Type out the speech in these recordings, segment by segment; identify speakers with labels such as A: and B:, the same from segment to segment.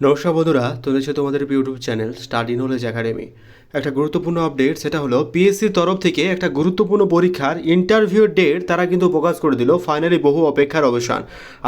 A: নমস্কার বন্ধুরা চলেছে তোমাদের YouTube channel Study Knowledge Academy. একটা গুরুত্বপূর্ণ আপডেট, সেটা হলো পিএসসির তরফ থেকে একটা গুরুত্বপূর্ণ পরীক্ষার ইন্টারভিউ ডেট তারা কিন্তু প্রকাশ করে দিল ফাইনালি বহু অপেক্ষার অবসান।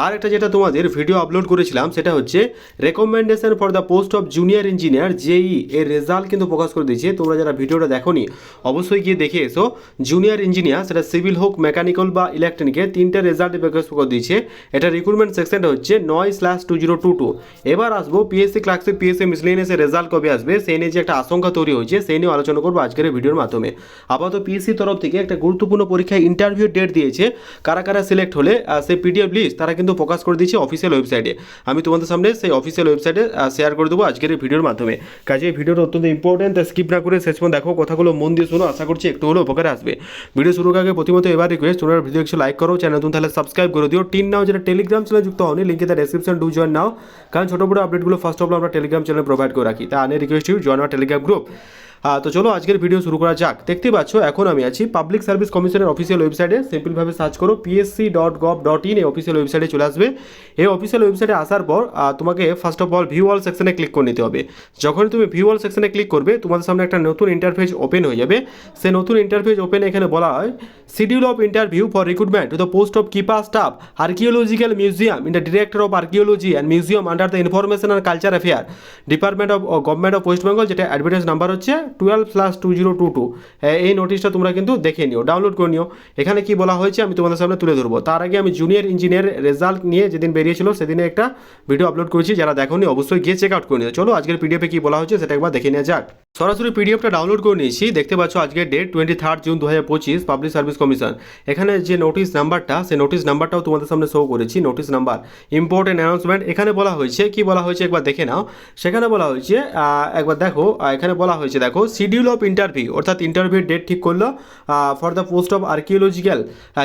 A: আর একটা যেটা তোমাদের ভিডিও আপলোড করেছিলাম, সেটা হচ্ছে recommendation for the post of junior engineer JE এর রেজাল্ট কিন্তু প্রকাশ করে দিয়েছে। তোমরা যারা ভিডিওটা দেখোনি, অবশ্যই গিয়ে দেখে এসো। জুনিয়র ইঞ্জিনিয়ার সেটা সিভিল হোক মেকানিক্যাল বা ইলেকট্রনিকের তিনটে রেজাল্ট প্রকাশ করে দিয়েছে। এটা রিক্রুটমেন্ট সেকশনটা হচ্ছে নয় slash two zero two two এবার আসব পিএসসি ক্লাসে পিএসসি মিসলেনিয়াসের রেজাল্ট কবে আসবে, সেই নিয়ে যে একটা আশঙ্কা তৈরি হয়েছে, সেই নিয়ে আলোচনা করব আজকের ভিডিওর মাধ্যমে। আপাতত পিএসসি তরফ থেকে একটা গুরুত্বপূর্ণ পরীক্ষায় ইন্টারভিউ ডেট দিয়েছে, কারা কারা সিলেক্ট হলে সেই পিডিএফ লিস্ট তারা কিন্তু প্রকাশ করে দিয়েছে অফিসিয়াল ওয়েবসাইটে আমি তোমাদের সামনে সেই অফিসিয়াল ওয়েবসাইটে শেয়ার করে দেবো আজকের ভিডিওর মাধ্যমে। কাজে এই ভিডিওটা অত্যন্ত ইম্পর্টেন্ট স্কিপ না করে শেষ পর্যন্ত দেখো, কথাগুলো মন দিয়ে শোনো, আশা করছি একটু হলেও উপকারে আসবে। ভিডিও শুরু আগে প্রতিমত এবার রিকোয়েস্ট তোমরা ভিডিও একটু লাইক করো চ্যানেল তুমি তাহলে সাবস্ক্রাইব করে দিও। টিন নাও যেটা টেলিগ্রাম চ্যানেল যুক্ত হওনি লিঙ্কে তার ডেসক্রিপশন ডু জয়েন নাও। কারণ ছোটো বড়ো আপডেটগুলো ফার্স্ট অফ অল আমরা টেলিগ্রাম চ্যানেল প্রোভাইড করে রাখি। তা আনে request you join our Telegram group তো চলো আজকের ভিডিও শুরু করা যাক। দেখতে পাচ্ছ, এখন আমি আছি পাবলিক সার্ভিস কমিশনের অফিসিয়াল ওয়েবসাইটে সিম্পলভাবে সার্চ করো PSC dot gov dot in এই অফিসিয়াল ওয়েবসাইটে চলে আসবে। এই অফিসিয়াল ওয়েবসাইটে আসার পর তোমাকে first of all view all সেকশনে ক্লিক করে নিতে হবে। যখন তুমি ভিউ অল সেকশনে ক্লিক করবে, তোমাদের সামনে একটা নতুন ইন্টারফেস ওপেন হয়ে যাবে। সে নতুন ইন্টারফেস ওপেন এখানে বলা হয় schedule of interview for recruitment to the post of keeper staff archaeological museum in the director of archaeology and museum under the information and culture affair department of government of West Bengal যেটা advertise number হচ্ছে twelve plus two zero two two এই নোটিশটা তোমরা কিন্তু দেখে নিও download করে নিও। এখানে কি বলা হয়েছে আমি তোমাদের সামনে তুলে ধরবো। তার আগে আমি জুনিয়র ইঞ্জিনিয়ার রেজাল্ট নিয়ে যেদিন বেরিয়েছিল সেদিনে একটা ভিডিও আপলোড করেছি, যারা দেখোনি অবশ্যই গিয়ে চেক আউট করে নিও। চলো, আজকের পিডিএফে কি বলা হয়েছে সেটা একবার দেখে নেওয়া যাক। সরাসরি পিডিএফটা ডাউনলোড করে নিয়েছি। দেখতে পাচ্ছ আজকে ডেট টোয়েন্টি থার্ড জুন দু হাজার পঁচিশ পাবলিক সার্ভিস কমিশন এখানে যে নোটিশ নাম্বারটা সেই নোটিশ নাম্বারটাও তোমাদের সামনে শো করেছি নোটিশ নাম্বার ইম্পর্টেন্ট অ্যানাউন্সমেন্ট এখানে বলা হয়েছে, কি বলা হয়েছে একবার দেখে নাও। সেখানে বলা হয়েছে একবার দেখো এখানে বলা হয়েছে, দেখো শিডিউল অফ ইন্টারভিউ অর্থাৎ ইন্টারভিউ ডেট ঠিক করল for the post of archaeological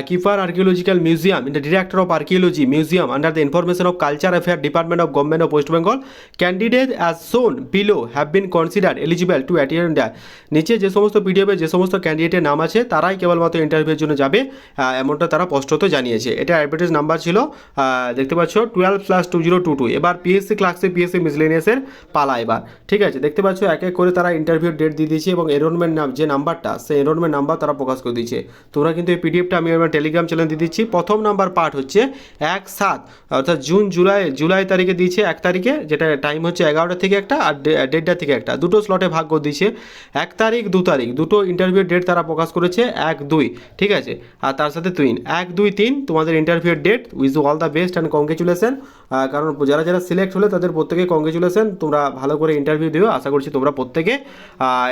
A: keeper archaeological museum director of archaeology museum under the information of culture affair department of government of West Bengal candidate as shown below have been consider eligible to attend নিচে যে সমস্ত পিডিএফে যে সমস্ত ক্যান্ডিডেটের নাম আছে, তারাই কেবলমাত্র ইন্টারভিউর জন্য যাবে এমনটা তারা স্পষ্টত জানিয়েছে। এটা অ্যাডভার্টাইজ নাম্বার ছিল দেখতে পাচ্ছ twelve plus two zero two two এবার পিএসসি ক্লাসে পিএসসি মিসলেনিয়াসের পালা এবার। ঠিক আছে, দেখতে পাচ্ছ, এক এক করে তারা ইন্টারভিউ ডেট দিয়ে দিয়েছে এবং এনরোলমেন্ট নাম, যে নাম্বারটা সেই এনরোলমেন্ট নাম্বার তারা প্রকাশ করে দিয়েছে। তোমরা কিন্তু এই পিডিএফটা আমি আমার টেলিগ্রাম চ্যানেল দিয়ে দিচ্ছি। প্রথম নাম্বার পার্ট হচ্ছে এক সাত, অর্থাৎ জুন জুলাই জুলাই তারিখে দিয়েছে এক তারিখে, যেটা টাইম হচ্ছে এগারোটা থেকে একটা আর ডে- দেড়টা থেকে একটা। দুটো স্লটে ভাগ করে দিয়েছে এক তারিখ, দু তারিখ, দুটো ইন্টারভিউ ডেট তারা প্রকাশ করেছে, এক, দুই, ঠিক আছে? আর তার সাথে তিন এক, দুই, তিন, তোমাদের interview date with all the best and congratulation কারণ যারা যারা সিলেক্ট হলে তাদের প্রত্যেকে কংগ্রেচুলেশন তোমরা ভালো করে ইন্টারভিউ দিও। আশা করছি তোমরা প্রত্যেকে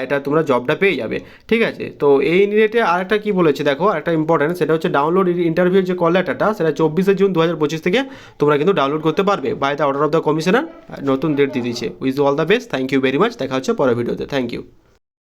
A: এটা তোমরা জবটা পেয়ে যাবে। ঠিক আছে? তো এই রিলেটে আরেকটা কি বলেছে দেখো একটা ইম্পর্টেন্ট সেটা হচ্ছে ডাউনলোড ইন্টারভিউ যে কল লেটারটা সেটা চব্বিশে জুন দু হাজার পঁচিশ থেকে তোমরা কিন্তু ডাউনলোড করতে পারবে by the order of the commissioner নতুন ডেট দিয়ে দিচ্ছে with all the best thank you very much দেখা হচ্ছে পরের ভিডিওতে থ্যাংক ইউ